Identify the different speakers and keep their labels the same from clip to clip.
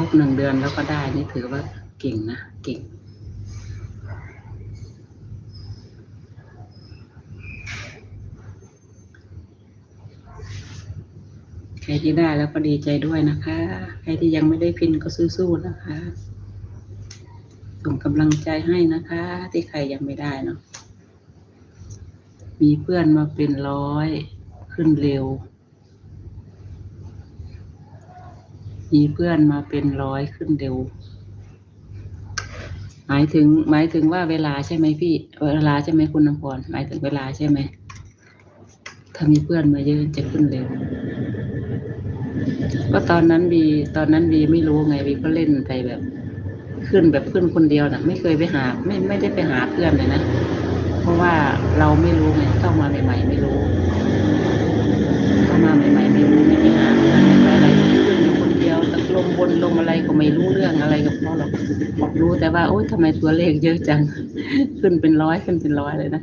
Speaker 1: รบหนึ่งเดือนแล้วก็ได้นี่ถือว่าเก่งนะ เก่ง ใครที่ได้แล้วก็ดีใจด้วยนะคะ ใครที่ยังไม่ได้พินก็สู้ๆนะคะส่งกำลังใจให้นะคะ ที่ใครยังไม่ได้เนาะมีเพื่อนมาเป็นร้อยขึ้นเร็ว มีเพื่อนมาเป็นร้อยขึ้นเร็ว หมายถึง หมายถึงว่าเวลาใช่ไหมพี่ เวลาใช่ไหมคุณน้ำพรหมายถึงเวลาใช่ไหม ถ้ามีเพื่อนมาเยอะจะขึ้นเร็ว ก็ตอนนั้นบีตอนนั้นบีไม่รู้ไงบีก็เล่นไปแบบ ขึ้นแบบขึ้นคนเดียวน่ะ ไม่เคยไปหา ไม่ไม่ได้ไปหาเพื่อนเลยนะ เพราะว่าเราไม่รู้ไงเข้ามาใหม่ๆไม่รู้ ว่าโอ๊ยทำไมตัวเลขเยอะจัง ขึ้นเป็นร้อยขึ้นเป็นร้อยเลยนะ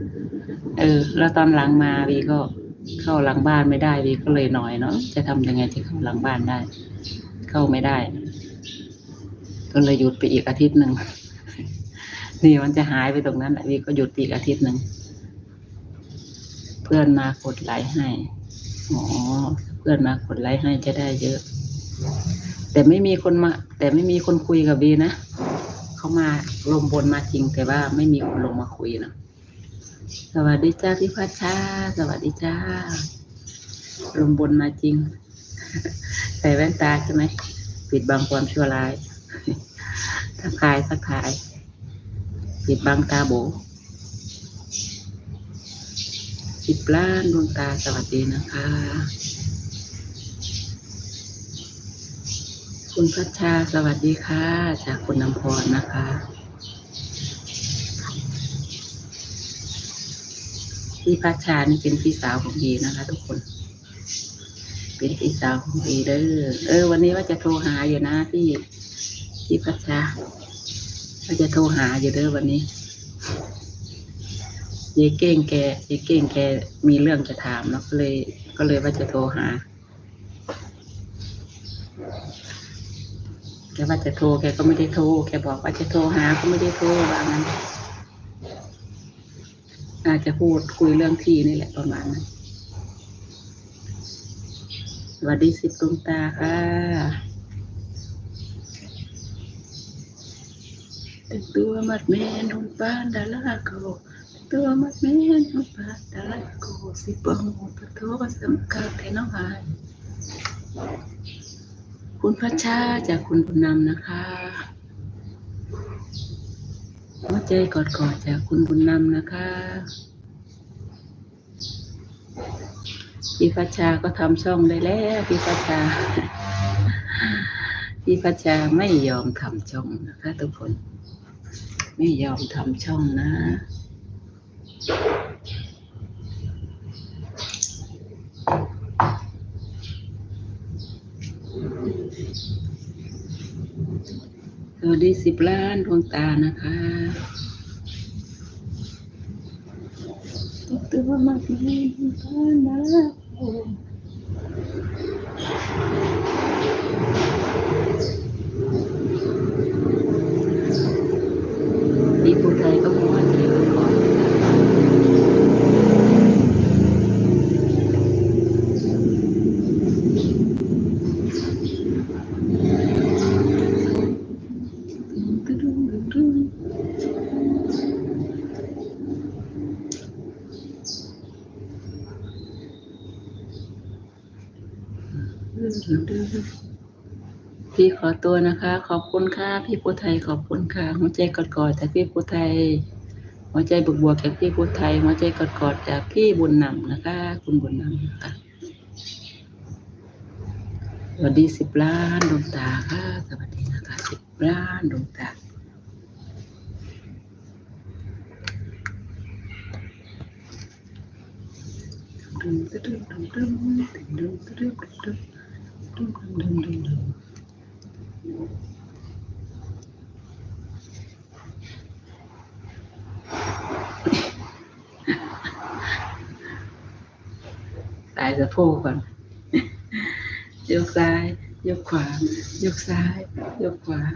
Speaker 1: เออ แล้วตอนหลังมาบีก็เข้าหลังบ้านไม่ได้บีก็เลยหน่อยเนาะจะทำยังไงจะเข้าหลังบ้านได้ เข้าไม่ได้ก็เลยหยุดไปอีกอาทิตย์หนึ่งนี่มันจะหายไปตรงนั้นแหละวีก็หยุดไปอีกอาทิตย์หนึ่งเพื่อนมากดไลค์ให้อ๋อเพื่อนมากดไลค์ให้จะได้เยอะ แต่ไม่มีคนมา แต่ไม่มีคนคุยกับวีนะ เขามาลงบนมาจริง แต่ว่าไม่มีคนลงมาคุยนะสวัสดีจ้าพี่พัชชา สวัสดีจ้าลงบนมาจริง ใส่แว่นตาใช่ไหมปิดบังความชั่วร้ายทักทายทักทาย ปิดบังตาโบสิบล้านดวงตาสวัสดีนะคะ คุณพัชชาสวัสดีค่ะ จากคุณน้ำพรนะคะ พี่พัชชานี่เป็นพี่สาวของบีนะคะ ทุกคน เป็นพี่สาวของบีเด้อเออ วันนี้ว่าจะโทรหาอยู่นะพี่พี่พัชชาว่าจะโทรหาอยู่เด้อวันนี้ยายเก้งแกยายเก้งแกมีเรื่องจะถามเนาะก็เลย ก็เลยว่าจะโทรหา แกว่าจะโทรแกก็ไม่ได้โทรแกบอกว่าจะโทรหาก็ไม่ได้โทรว่างั้นอาจจะพูดคุยเรื่องที่นี่แหละประมาณนั้นสวัสดีสิบดวงตาค่ะแต่ตัวมัดแม่นหุ่นป้านดาราโกตัวมัดแม่นหุ่นป้านดาราโกสิบองปะโทสำคัญแต่น้องหาย คุณพัชชาจากคุณบุญนำนะคะหัวใจกอดกอดๆจากคุณบุญนำนะคะพี่พัชชาก็ทำช่องได้แล้วพี่พัชชาพี่พัชชาไม่ยอมทำช่องนะคะทุกคน ไม่ยอมทำช่องนะ สวัสดีสิบล้านดวงตานะคะตัวมากเลยดวงตานะโอ้พี่ผู้ไทยก็บอกว่าใจก็ก่อน พี่ขอตัวนะคะ ขอบคุณค่ะพี่ผู้ไทยขอบคุณค่ะ หัวใจกอดๆจากพี่ผู้ไทย หัวใจบวกๆจากพี่ผู้ไทย หัวใจกอดๆจากพี่บุญนำนะคะ คุณบุญนำนะคะสวัสดีสิบล้านดวงตาค่ะ สวัสดีนะคะสิบล้านดวงตาดึงดึงดึงดึงดึงดึงดึงดึง đùng đùng đùng đùng tại giờ phô phần, dục sai dục khoảng dục sai dục khoảng.